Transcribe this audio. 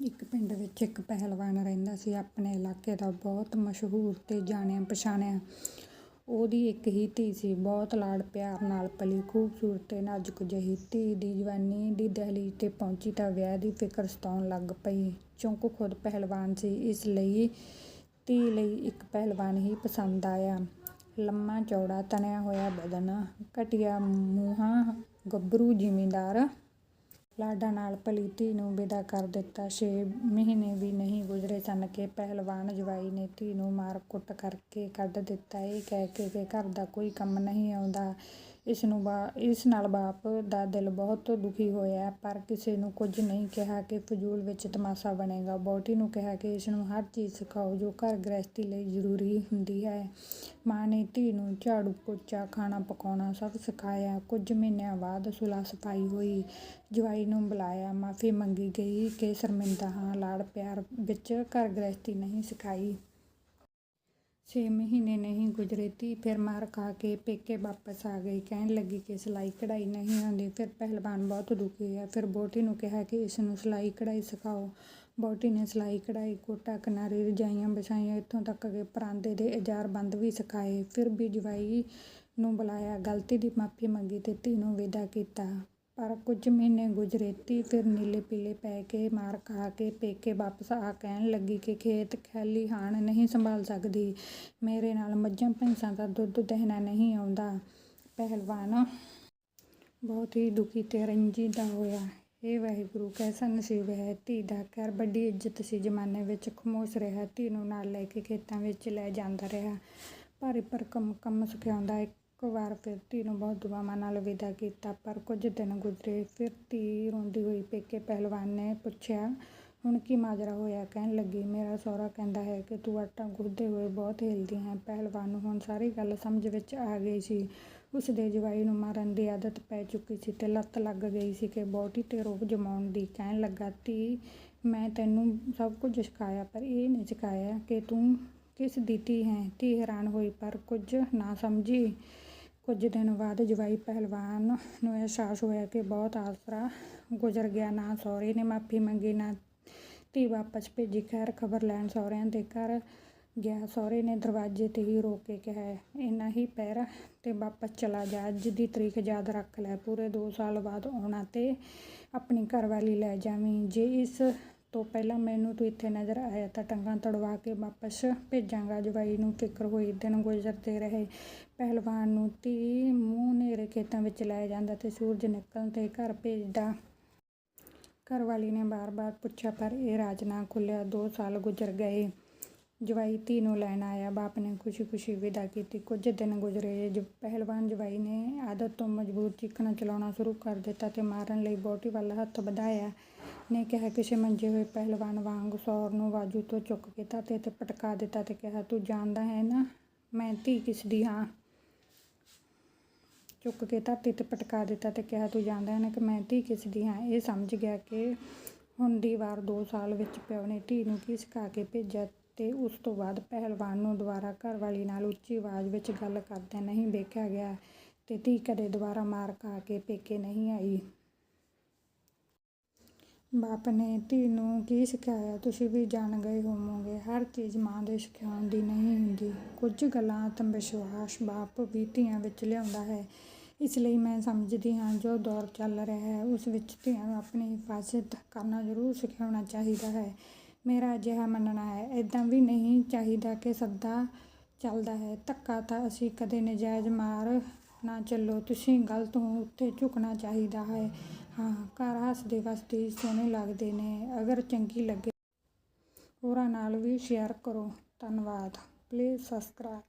ਇੱਕ ਪਿੰਡ ਵਿੱਚ ਇੱਕ ਪਹਿਲਵਾਨ ਰਹਿੰਦਾ ਸੀ, ਆਪਣੇ ਇਲਾਕੇ ਦਾ ਬਹੁਤ ਮਸ਼ਹੂਰ ਅਤੇ ਜਾਣਿਆ ਪਛਾਣਿਆ। ਉਹਦੀ ਇੱਕ ਹੀ ਧੀ ਸੀ, ਬਹੁਤ ਲਾਡ ਪਿਆਰ ਨਾਲ ਪਲੀ ਖੂਬਸੂਰਤ ਤੇ ਨਾਜ਼ੁਕ ਜਿਹੀ ਧੀ ਦੀ ਜਵਾਨੀ ਦੀ ਦਹਲੀਜ਼ 'ਤੇ ਪਹੁੰਚੀ ਤਾਂ ਵਿਆਹ ਦੀ ਫਿਕਰ ਸਤਾਉਣ ਲੱਗ ਪਈ। ਚੂੰਕਿ ਖੁਦ ਪਹਿਲਵਾਨ ਸੀ, ਇਸ ਲਈ ਧੀ ਲਈ ਇੱਕ ਪਹਿਲਵਾਨ ਹੀ ਪਸੰਦ ਆਇਆ। ਲੰਮਾ ਚੌੜਾ ਤਣਿਆ ਹੋਇਆ ਬਦਨ, ਘਟੀਆ ਮੂੰਹਾਂ, ਗੱਭਰੂ ਜ਼ਿਮੀਂਦਾਰ ਲਾਡਾਂ ਨਾਲ ਭਲੀ ਧੀ ਨੂੰ ਵਿਦਾ ਕਰ ਦਿੱਤਾ। ਛੇ ਮਹੀਨੇ ਵੀ ਨਹੀਂ ਗੁਜ਼ਰੇ ਸਨ ਕਿ ਪਹਿਲਵਾਨ ਜਵਾਈ ਨੇ ਧੀ ਨੂੰ ਮਾਰ ਕੁੱਟ ਕਰਕੇ ਕੱਢ ਦਿੱਤਾ। ਇਹ ਕਹਿ ਕੇ ਕਿ ਘਰ ਦਾ ਕੋਈ ਕੰਮ ਨਹੀਂ ਆਉਂਦਾ। ਇਸ ਨੂੰ ਬਾ, ਇਸ ਨਾਲ ਬਾਪ ਦਾ ਦਿਲ ਬਹੁਤ ਦੁਖੀ ਹੋਇਆ ਪਰ ਕਿਸੇ ਨੂੰ ਕੁਝ ਨਹੀਂ ਕਿਹਾ ਕਿ ਫਜ਼ੂਲ ਵਿੱਚ ਤਮਾਸ਼ਾ ਬਣੇਗਾ। ਵਹੁਟੀ ਨੂੰ ਕਿਹਾ ਕਿ ਇਸ ਨੂੰ ਹਰ ਚੀਜ਼ ਸਿਖਾਓ ਜੋ ਘਰ ਗ੍ਰਹਿਸਤੀ ਲਈ ਜ਼ਰੂਰੀ ਹੁੰਦੀ ਹੈ। ਮਾਂ ਨੇ ਧੀ ਨੂੰ ਝਾੜੂ, ਪੋਚਾ, ਖਾਣਾ ਪਕਾਉਣਾ ਸਭ ਸਿਖਾਇਆ। ਕੁਝ ਮਹੀਨਿਆਂ ਬਾਅਦ ਸੁਲ੍ਹਾ ਸਫ਼ਾਈ ਹੋਈ। ਜਵਾਈ ਨੂੰ ਬੁਲਾਇਆ, ਮਾਫੀ ਮੰਗੀ ਗਈ ਕਿ ਸ਼ਰਮਿੰਦਾ ਹਾਂ, ਲਾੜ ਪਿਆਰ ਵਿੱਚ ਘਰ ਗ੍ਰਹਿਸਤੀ ਨਹੀਂ ਸਿਖਾਈ। ਛੇ ਮਹੀਨੇ ਨਹੀਂ ਗੁਜ਼ਰੇ, ਧੀ ਫਿਰ ਮਾਰ ਖਾ ਕੇ ਪੇਕੇ ਵਾਪਸ ਆ ਗਈ। ਕਹਿਣ ਲੱਗੀ ਕਿ ਸਿਲਾਈ ਕਢਾਈ ਨਹੀਂ ਆਉਂਦੀ, ਫਿਰ ਪਹਿਲਵਾਨ ਬਹੁਤ ਦੁਖੀ ਹੋਇਆ। ਫਿਰ ਵਹੁਟੀ ਨੂੰ ਕਿਹਾ ਕਿ ਇਸ ਨੂੰ ਸਿਲਾਈ ਕਢਾਈ ਸਿਖਾਓ। ਵਹੁਟੀ ਨੇ ਸਿਲਾਈ ਕਢਾਈ, ਕੋਟਾ, ਕਿਨਾਰੀ ਰਜਾਈਆਂ ਵਿਛਾਈਆਂ, ਇੱਥੋਂ ਤੱਕ ਕਿ ਪਰਾਂਦੇ ਦੇ ਇਜਾਰ ਬੰਦ ਵੀ ਸਿਖਾਏ। ਫਿਰ ਵੀ ਜਵਾਈ ਨੂੰ ਬੁਲਾਇਆ, ਗਲਤੀ ਦੀ ਮਾਫੀ ਮੰਗੀ ਤੇ ਧੀ ਨੂੰ ਵਿਦਾ ਕੀਤਾ। ਪਰ ਕੁਝ ਮਹੀਨੇ ਗੁਜ਼ਰੇ, ਧੀ ਫਿਰ ਨੀਲੇ ਪੀਲੇ ਪੈ ਕੇ ਮਾਰ ਖਾ ਕੇ ਪੇਕੇ ਵਾਪਸ ਆ ਕਹਿਣ ਲੱਗੀ ਕਿ ਖੇਤ ਖੈਲੀ ਹਾਣ ਨਹੀਂ ਸੰਭਾਲ ਸਕਦੀ। ਮੇਰੇ ਨਾਲ ਮੱਝਾਂ ਭੈਂਸਾਂ ਦਾ ਦੁੱਧ ਦਹਿਣਾ ਨਹੀਂ ਆਉਂਦਾ। ਪਹਿਲਵਾਨ, ਬਹੁਤ ਹੀ ਦੁਖੀ ਤੇ ਰੰਜੀਦਾ ਹੋਇਆ। ਇਹ ਵਾਹਿਗੁਰੂ, ਕੈਸਾ ਨਸੀਬ ਹੈ? ਧੀ ਦਾ ਘਰ ਵੱਡੀ ਇੱਜ਼ਤ ਸੀ। ਜ਼ਮਾਨੇ ਵਿੱਚ ਖਮੋਸ਼ ਰਿਹਾ। ਧੀ ਨੂੰ ਨਾਲ ਲੈ ਕੇ ਖੇਤਾਂ ਵਿੱਚ ਲੈ ਜਾਂਦਾ ਰਿਹਾ। ਪਰ ਭਰਕਮ ਕੰਮ ਸਿਖਾਉਂਦਾ ਇੱਕ ਵਾਰ ਫਿਰ ਧੀ ਨੂੰ ਬਹੁਤ ਦੁਆਵਾਂ ਨਾਲ ਵਿਦਾ ਕੀਤਾ, ਪਰ ਕੁਝ ਦਿਨ ਗੁਜ਼ਰੇ, ਫਿਰ ਧੀ ਰੋਂਦੀ ਹੋਈ ਪੇਕੇ ਪਹਿਲਵਾਨ ਨੇ ਪੁੱਛਿਆ, ਹੁਣ ਕੀ ਮਾਜਰਾ ਹੋਇਆ? ਕਹਿਣ ਲੱਗੀ, ਮੇਰਾ ਸਹੁਰਾ ਕਹਿੰਦਾ ਹੈ ਕਿ ਤੂੰ ਆਟਾ ਗੁੱਧਦੇ ਹੋਏ ਬਹੁਤ ਹਿਲਦੀ ਹੈ। ਪਹਿਲਵਾਨ ਨੂੰ ਹੁਣ ਸਾਰੀ ਗੱਲ ਸਮਝ ਵਿੱਚ ਆ ਗਈ ਸੀ। ਉਸ ਦੇ ਜਵਾਈ ਨੂੰ ਮਾਰਨ ਦੀ ਆਦਤ ਪੈ ਚੁੱਕੀ ਸੀ ਤੇ ਲੱਤ ਲੱਗ ਗਈ ਸੀ ਕਿ ਬੋਟੀ ਤੇ ਰੋਬ ਜਮਾਉਣ ਦੀ। ਕਹਿਣ ਲੱਗਾ, ਧੀ, ਮੈਂ ਤੈਨੂੰ ਸਭ ਕੁਝ ਸਿਖਾਇਆ, ਪਰ ਇਹ ਨਹੀਂ ਸਿਖਾਇਆ ਕਿ ਤੂੰ ਕਿਸ ਦੀ ਧੀ ਹੈ? ਧੀ ਹੈਰਾਨ ਹੋਈ, ਪਰ ਕੁਝ ਨਾ ਸਮਝੀ। ਕੁਝ ਦਿਨ ਬਾਅਦ ਜਵਾਈ ਪਹਿਲਵਾਨ ਨੂੰ ਅਹਿਸਾਸ ਹੋਇਆ ਕਿ ਬਹੁਤ ਆਸਰਾ ਗੁਜ਼ਰ ਗਿਆ। ਨਾ ਸਹੁਰੇ ਨੇ ਮਾਫੀ ਮੰਗੀ, ਨਾ, ਧੀ ਵਾਪਸ ਭੇਜੀ। ਖੈਰ, ਖਬਰ ਲੈਣ ਸਹੁਰਿਆਂ ਦੇ ਘਰ ਗਿਆ। ਸਹੁਰੇ ਨੇ ਦਰਵਾਜ਼ੇ 'ਤੇ ਹੀ ਰੋਕ ਕੇ ਕਿਹਾ, ਇੰਨਾ ਹੀ ਪੈਰ ਤੇ ਵਾਪਸ ਚਲਾ ਜਾ। ਅੱਜ ਦੀ ਤਰੀਕ ਯਾਦ ਰੱਖ ਲੈ। ਪੂਰੇ 2 ਸਾਲ ਬਾਅਦ ਆਉਣਾ ਤੇ ਆਪਣੀ ਘਰਵਾਲੀ ਲੈ ਜਾਵੀਂ। ਜੇ ਇਸ ਤੋਂ ਪਹਿਲਾਂ ਮੈਨੂੰ ਤੂੰ ਇੱਥੇ ਨਜ਼ਰ ਆਇਆ ਤਾਂ ਟੰਗਾਂ ਤੜਵਾ ਕੇ ਵਾਪਸ ਭੇਜਾਂਗਾ। ਜਵਾਈ ਨੂੰ ਫਿਕਰ ਹੋਈ, ਦਿਨ ਗੁਜ਼ਰਦੇ ਰਹੇ। ਪਹਿਲਵਾਨ ਨੂੰ ਧੀ ਮੂੰਹ ਨੇਰੇ ਖੇਤਾਂ ਵਿੱਚ ਲੈ ਜਾਂਦਾ ਤੇ ਸੂਰਜ ਨਿਕਲਣ 'ਤੇ ਘਰ ਭੇਜਦਾ। ਘਰਵਾਲੀ ਨੇ ਬਾਰ-ਬਾਰ ਪੁੱਛਿਆ, ਪਰ ਇਹ ਰਾਜ ਨਾ ਖੁੱਲਿਆ। 2 ਸਾਲ ਗੁਜ਼ਰ ਗਏ। ਜਵਾਈ ਧੀ ਨੂੰ ਲੈਣ ਆਇਆ। ਬਾਪ ਨੇ ਖੁਸ਼ੀ-ਖੁਸ਼ੀ ਵਿਦਾ ਕੀਤੀ। ਕੁਝ ਦਿਨ ਗੁਜ਼ਰੇ। ਜ, ਪਹਿਲਵਾਨ ਜਵਾਈ ਨੇ ਆਦਤ ਤੋਂ ਮਜਬੂਰ ਚੀਕਣਾ ਚਲਾਉਣਾ ਸ਼ੁਰੂ ਕਰ ਦਿੱਤਾ ਤੇ ਮਾਰਨ ਲਈ ਬੋਟੀ ਵੱਲ ਹੱਥ ਵਧਾਇਆ। ਨੇ ਕਿਹਾ ਕਿਸੇ ਮੰਜੇ ਹੋਏ ਪਹਿਲਵਾਨ ਵਾਂਗ ਸੌਰ ਨੂੰ ਬਾਜੂ ਤੋਂ ਚੁੱਕ ਕੇ ਧਰਤੀ ਤੇ ਪਟਕਾ ਦਿੱਤਾ ਤੇ ਕਿਹਾ, ਤੂੰ ਜਾਣਦਾ ਹੈ ਨਾ, ਮੈਂ ਧੀ ਕਿਸ ਦੀ ਹਾਂ? ਚੁੱਕ ਕੇ ਧਰਤੀ ਤੇ ਪਟਕਾ ਦਿੱਤਾ ਤੇ ਕਿਹਾ, ਤੂੰ ਜਾਣਦਾ ਹੈ ਨਾ ਕਿ ਮੈਂ ਧੀ ਕਿਸ ਦੀ ਹਾਂ? ਇਹ ਸਮਝ ਗਿਆ ਕਿ ਹੁਣ ਦੀ ਵਾਰ 2 ਸਾਲ ਵਿੱਚ ਪਿਓ ਨੇ ਧੀ ਨੂੰ ਕੀ ਸਿਖਾ ਕੇ ਭੇਜਿਆ ਤੇ ਉਸ ਤੋਂ ਬਾਅਦ ਪਹਿਲਵਾਨ ਨੂੰ ਦੁਬਾਰਾ ਘਰਵਾਲੀ ਨਾਲ ਉੱਚੀ ਆਵਾਜ਼ ਵਿੱਚ ਗੱਲ ਕਰਦਿਆਂ ਨਹੀਂ ਵੇਖਿਆ ਗਿਆ ਤੇ ਧੀ ਕਦੇ ਦੁਬਾਰਾ ਮਾਰ ਖਾ ਕੇ ਪੇਕੇ ਨਹੀਂ ਆਈ। ਬਾਪ ਨੇ ਧੀ ਨੂੰ ਕੀ ਸਿਖਾਇਆ? ਤੁਸੀਂ ਵੀ ਜਾਣ ਗਏ ਹੋਵੋਗੇ। ਹਰ ਚੀਜ਼ ਮਾਂ ਦੇ ਸਿਖਾਉਣ ਦੀ ਨਹੀਂ ਹੁੰਦੀ। ਕੁਝ ਗੱਲਾਂ ਆਤਮ ਵਿਸ਼ਵਾਸ ਬਾਪ ਵੀ ਧੀਆਂ ਵਿੱਚ ਲਿਆਉਂਦਾ ਹੈ। ਇਸ ਲਈ ਮੈਂ ਸਮਝਦੀ ਹਾਂ, ਜੋ ਦੌਰ ਚੱਲ ਰਿਹਾ ਹੈ, ਉਸ ਵਿੱਚ ਧੀਆਂ ਨੂੰ ਆਪਣੀ ਹਿਫਾਜ਼ਤ ਕਰਨਾ ਜ਼ਰੂਰ ਸਿਖਾਉਣਾ ਚਾਹੀਦਾ ਹੈ। ਮੇਰਾ ਅਜਿਹਾ ਮੰਨਣਾ ਹੈ ਇਦਾਂ ਵੀ ਨਹੀਂ ਚਾਹੀਦਾ ਕਿ ਸੱਦਾ ਚੱਲਦਾ ਹੈ। ਧੱਕਾ ਤਾਂ ਅਸੀਂ ਕਦੇ ਨਜਾਇਜ਼ ਮਾਰ ਨਾ ਚੱਲੋ, ਤੁਸੀਂ ਗਲਤ ਹੋ, ਉੱਥੇ ਝੁਕਣਾ ਚਾਹੀਦਾ ਹੈ। ਹਾਂ, ਘਰ ਹੱਸਦੇ ਵਸਦੇ ਸੋਹਣੇ ਲੱਗਦੇ ਨੇ, ਅਗਰ ਚੰਗੀ ਲੱਗੇ ਹੋਰਾਂ ਨਾਲ ਵੀ ਸ਼ੇਅਰ ਕਰੋ। ਧੰਨਵਾਦ। Please subscribe